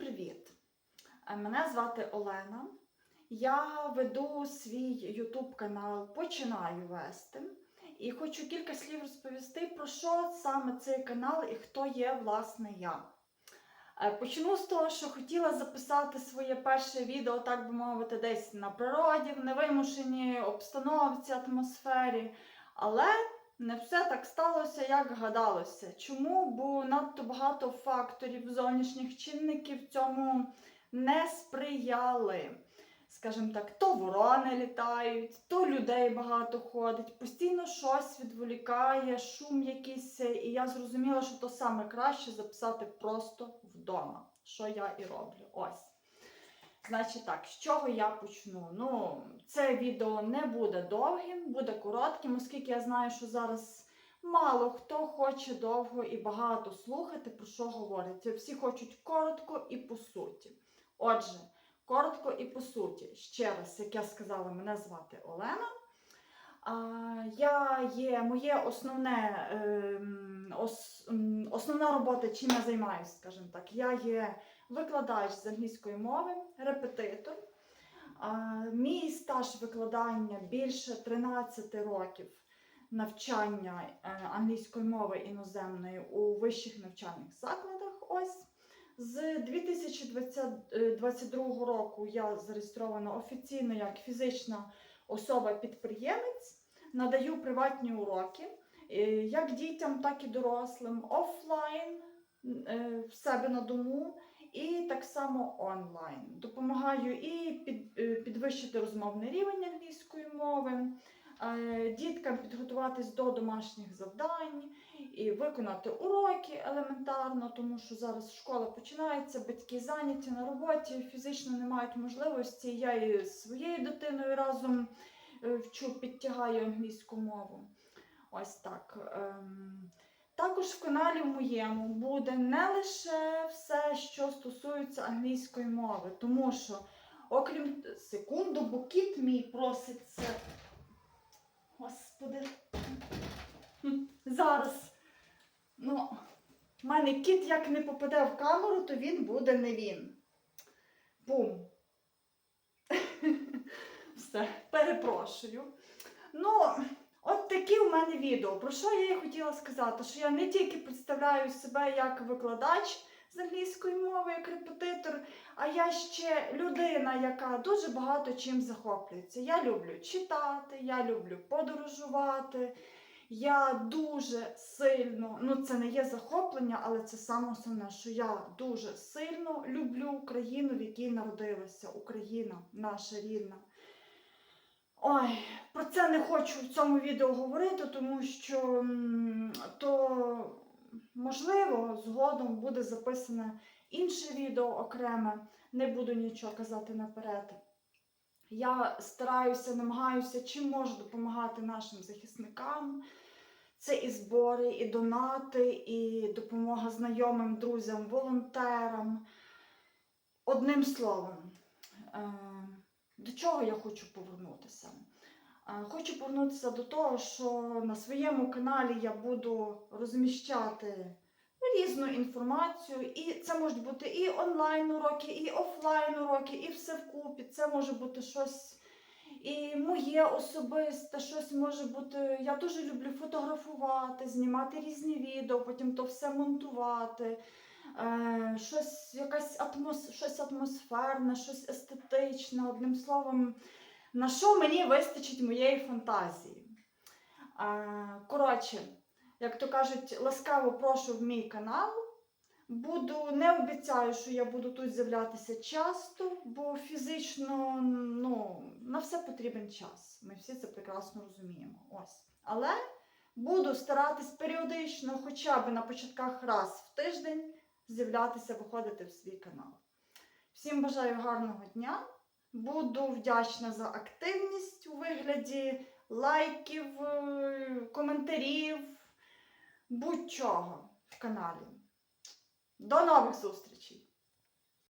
привіт! Е, Мене звати Олена. Я веду свій YouTube канал, починаю вести. І хочу кілька слів розповісти про що саме цей канал і хто є власне я. Е, Почну з того, що хотіла записати своє перше відео, так би мовити, десь на природі, в невимушеній обстановці, атмосфері. Але не все так сталося, як гадалося. Чому? Бо надто багато факторів, зовнішніх чинників цьому не сприяли. Скажімо так, то ворони літають, то людей багато ходить, постійно щось відволікає, шум якийсь. І я зрозуміла, що то саме краще записати просто вдома, що я і роблю. Ось. Значить так, з чого я почну? Ну, це відео не буде довгим, буде коротким, оскільки я знаю, що зараз мало хто хоче довго і багато слухати, про що говорять. Всі хочуть коротко і по суті. Отже, коротко і по суті. Ще раз, як я сказала, мене звати Олена. Я є моє основне, ем, ос, основна робота, чим я займаюся, скажімо так. Я є викладач з англійської мови, репетитор. Мій стаж викладання більше 13 років навчання е, англійської мови іноземної у вищих навчальних закладах. Ось з 2022 року я зареєстрована офіційно як фізична особа-підприємець, надаю приватні уроки е, як дітям, так і дорослим, офлайн е, в себе на дому і так само онлайн. Допомагаю і під, е, підвищити розмовний рівень англійської мови, е, діткам підготуватись до домашніх завдань і виконати уроки елементарно, тому що зараз школа починається, батьки зайняті на роботі, фізично не мають можливості. Я і своєю дитиною разом е, вчу, підтягаю англійську мову. Ось так. Ем, також в каналі моєму буде не лише що стосується англійської мови, тому що, окрім секунду, бо кіт мій проситься. Господи. Зараз. Ну, в мене кіт як не попаде в камеру, то він буде не він. Бум. Все, перепрошую. Ну, От такі у мене відео. Про що я хотіла сказати? Що я не тільки представляю себе як викладач з англійської мови, як репетитор, а я ще людина, яка дуже багато чим захоплюється. Я люблю читати, я люблю подорожувати. Я дуже сильно, ну це не є захоплення, але це саме основне, що я дуже сильно люблю країну, в якій народилася Україна, наша рідна. Ой, про це не хочу в цьому відео говорити, тому що то можливо згодом буде записане інше відео окреме. Не буду нічого казати наперед. Я стараюся, намагаюся, чим можу допомагати нашим захисникам. Це і збори, і донати, і допомога знайомим, друзям, волонтерам. Одним словом. Е, до чого я хочу повернутися? Хочу повернутися до того, що на своєму каналі я буду розміщати різну інформацію, і це можуть бути і онлайн уроки, і офлайн уроки, і все вкупі. Це може бути щось і моє особисте, щось може бути. Я дуже люблю фотографувати, знімати різні відео, потім то все монтувати е, щось, якась атмос, щось атмосферне, щось естетичне, одним словом, на що мені вистачить моєї фантазії. Коротше, як то кажуть, ласкаво прошу в мій канал. Буду, не обіцяю, що я буду тут з'являтися часто, бо фізично ну, на все потрібен час. Ми всі це прекрасно розуміємо. Ось. Але буду старатись періодично, хоча б на початках раз в тиждень, з'являтися, виходити в свій канал. Всім бажаю гарного дня. Буду вдячна за активність у вигляді лайків, е, коментарів, будь-чого в каналі. До нових зустрічей!